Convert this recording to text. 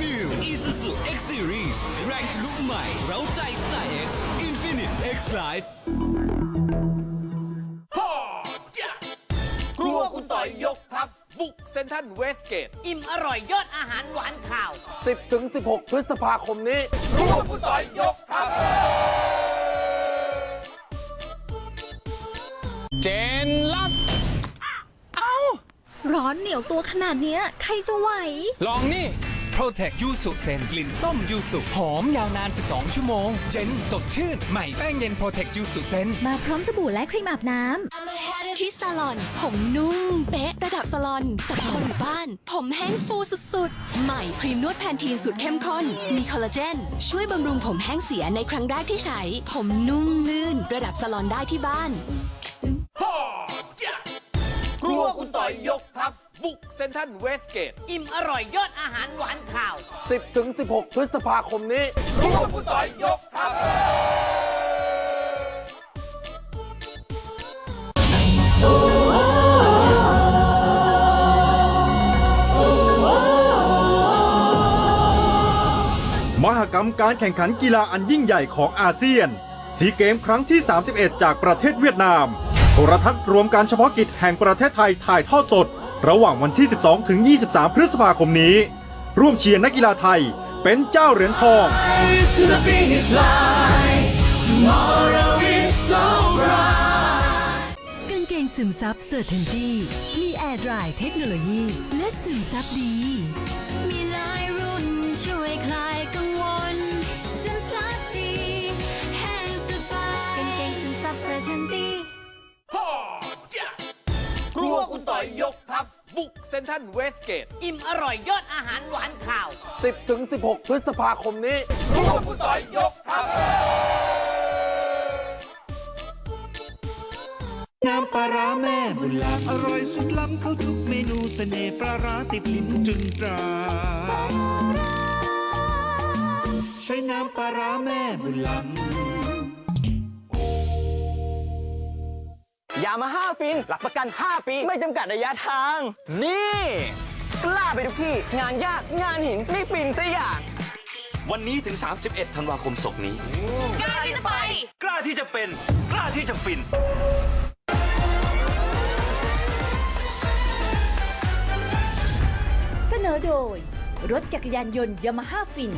New Isuzu X Series แรงทะลุใหม่ เร้าใจสไตล์ X Infinite X Life ครัวคุณต่อยยกทัพบุกเซนทันเวสเกต อิ่มอร่อยยอดอาหารหวานข่าว 10ถึง16 พฤษภาคมนี้ครัวคุณต่อยยกทัพเจนลัดร้อนเหนียวตัวขนาดเนี้ย ใครจะไหว ลองนี่ Protect ยูสุเซนกลิ่นส้มยูสุหอมยาวนาน 12 ชั่วโมง เจนสดชื่น ใหม่แป้งเย็น Protect ยูสุเซนมาพร้อมสบู่และครีมอาบน้ำ ที่ซาลอน ผมนุ่มเป๊ะระดับซาลอน แต่พออยู่บ้าน ผมแห้งฟูสุดๆ ใหม่ครีมนวดแพนทีนสูตรเข้มข้น มีคอลลาเจน ช่วยบำรุงผมแห้งเสียในครั้งแรกที่ใช้ ผมนุ่มลื่นระดับซาลอนได้ที่บ้านครัวคุณต่อยยกทัพบุกเซนทันเวสเกต อิ่มอร่อยยอดอาหารหวานข่าว 10ถึง16 พฤษภาคมนี้ครัวคุณต่อยยกทัพ มหกรรมการแข่งขันกีฬาอันยิ่งใหญ่ของอาเซียนซีเกมครั้งที่ 31 จากประเทศเวียดนาม โทรทัศน์รวมการเฉพาะกิจแห่งประเทศไทยถ่ายทอดสด ระหว่างวันที่ 12 ถึง 23 พฤษภาคมนี้ ร่วมเชียร์นักกีฬาไทยเป็นเจ้าเหรียญทอง กางเกงซึมซับเซอร์เทนตี้มีแอร์ดรายเทคโนโลยีและซึมซับดี ครัวคุณต่อยยกทัพบุกเซนทันเวสเกต อิ่มอร่อยยอดอาหารหวานข่าว 10ถึง16 พฤษภาคมนี้ครัวคุณต่อยยกทัพน้ำปลาร้าแม่บุญหลามอร่อยสุดล้ำเข้าทุกเมนูเสน่ห์ปลาร้าติดลิ้นตรึงตรา ใช้น้ำปลาร้าแม่บุญหลำ ยามาฮ่าฟิน หลักประกัน 5 ปี ไม่จำกัดระยะทาง นี่ กล้าไปทุกที่ งานยากงานหินไม่ฟินสักอย่าง วันนี้ถึง 31 ธันวาคมศกนี้ กล้าที่จะไป กล้าที่จะเป็น กล้าที่จะฟิน เสนอโดย รถจักรยานยนต์ยามาฮ่าฟิน